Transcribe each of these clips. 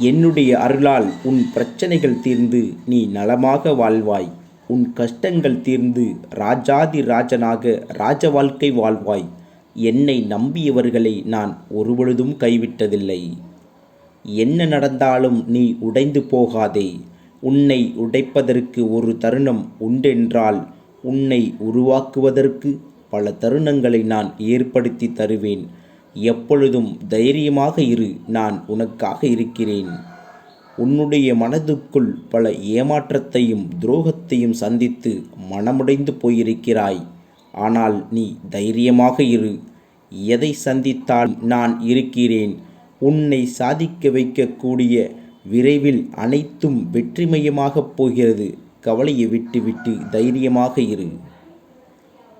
என்னுடைய அருளால் உன் பிரச்சனைகள் தீர்ந்து நீ நலமாக வாழ்வாய். உன் கஷ்டங்கள் தீர்ந்து ராஜாதி ராஜனாக ராஜ வாழ்க்கை வாழ்வாய். என்னை நம்பியவர்களை நான் ஒருபொழுதும் கைவிட்டதில்லை. என்ன நடந்தாலும் நீ உடைந்து போகாதே. உன்னை உடைப்பதற்கு ஒரு தருணம் உண்டென்றால் உன்னை உருவாக்குவதற்கு பல தருணங்களை நான் ஏற்படுத்தி தருவேன். எப்பொழுதும் தைரியமாக இரு நான் உனக்காக இருக்கிறேன். உன்னுடைய மனதுக்குள் பல ஏமாற்றத்தையும் துரோகத்தையும் சந்தித்து மனமுடைந்து போயிருக்கிறாய். ஆனால் நீ தைரியமாக இரு. எதை சந்தித்தால் நான் இருக்கிறேன். உன்னை சாதிக்க வைக்கக்கூடிய விரைவில் அனைத்தும் வெற்றிமயமாகப் போகிறது. கவலையை விட்டுவிட்டு தைரியமாக இரு.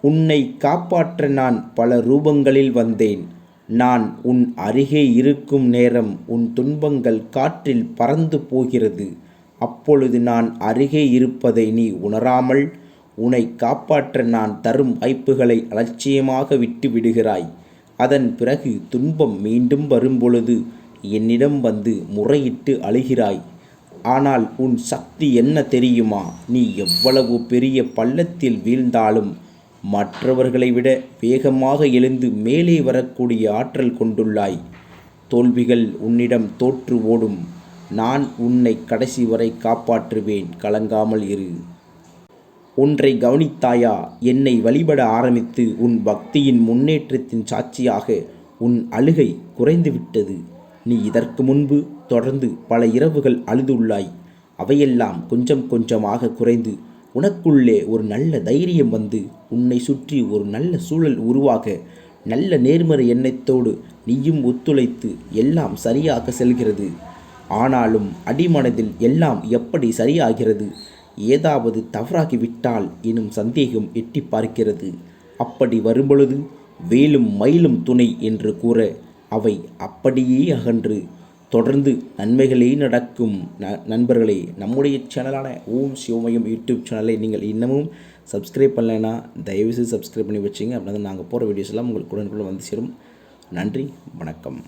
உன்னை காப்பாற்ற நான் பல ரூபங்களில் வந்தேன். நான் உன் அருகே இருக்கும் நேரம் உன் துன்பங்கள் காற்றில் பறந்து போகிறது. அப்பொழுது நான் அருகே இருப்பதை நீ உணராமல் உன்னை காப்பாற்ற நான் தரும் வாய்ப்புகளை அலட்சியமாக விட்டு விடுகிறாய். அதன் பிறகு துன்பம் மீண்டும் வரும்பொழுது என்னிடம் வந்து முறையிட்டு அழுகிறாய். ஆனால் உன் சக்தி என்ன தெரியுமா? நீ எவ்வளவு பெரிய பள்ளத்தில் வீழ்ந்தாலும் மற்றவர்களை விட வேகமாக எழுந்து மேலே வரக்கூடிய ஆற்றல் கொண்டுள்ளாய். தோல்விகள் உன்னிடம் தோற்று ஓடும். நான் உன்னை கடைசி வரை காப்பாற்றுவேன். கலங்காமல் இரு. ஒன்றை கவனித்தாயா? என்னை வழிபட ஆரம்பித்து உன் பக்தியின் முன்னேற்றத்தின் சாட்சியாக உன் அழுகை குறைந்துவிட்டது நீ இதற்கு முன்பு தொடர்ந்து பல இரவுகள் அழுதுள்ளாய். அவையெல்லாம் கொஞ்சம் கொஞ்சமாக குறைந்து உனக்குள்ளே ஒரு நல்ல தைரியம் வந்து உன்னை சுற்றி ஒரு நல்ல சூழல் உருவாக நல்ல நேர்மறை எண்ணத்தோடு நீயும் ஒத்துழைத்து எல்லாம் சரியாக செல்கிறது. ஆனாலும் அடிமனதில் எல்லாம் எப்படி சரியாகிறது? ஏதாவது தவறாகிவிட்டால் எனும் சந்தேகம் எட்டி பார்க்கிறது. அப்படி வரும்பொழுது வேலும் மயிலும் துணை என்று கூற அவை அப்படியே அகன்று தொடர்ந்து நன்மைகளே நடக்கும் ந நண்பர்களே. நம்முடைய சேனலான ஓம் சிவமயம் யூடியூப் சேனலை நீங்கள் இன்னமும் சப்ஸ்கிரைப் பண்ணலைன்னா தயவுசெய்து சப்ஸ்கிரைப் பண்ணி வச்சிங்க. அப்படின்னா நாங்கள் போகிற வீடியோஸ் எல்லாம் உங்களுக்கு உடனுக்குள்ள வந்து சேரும். நன்றி வணக்கம்.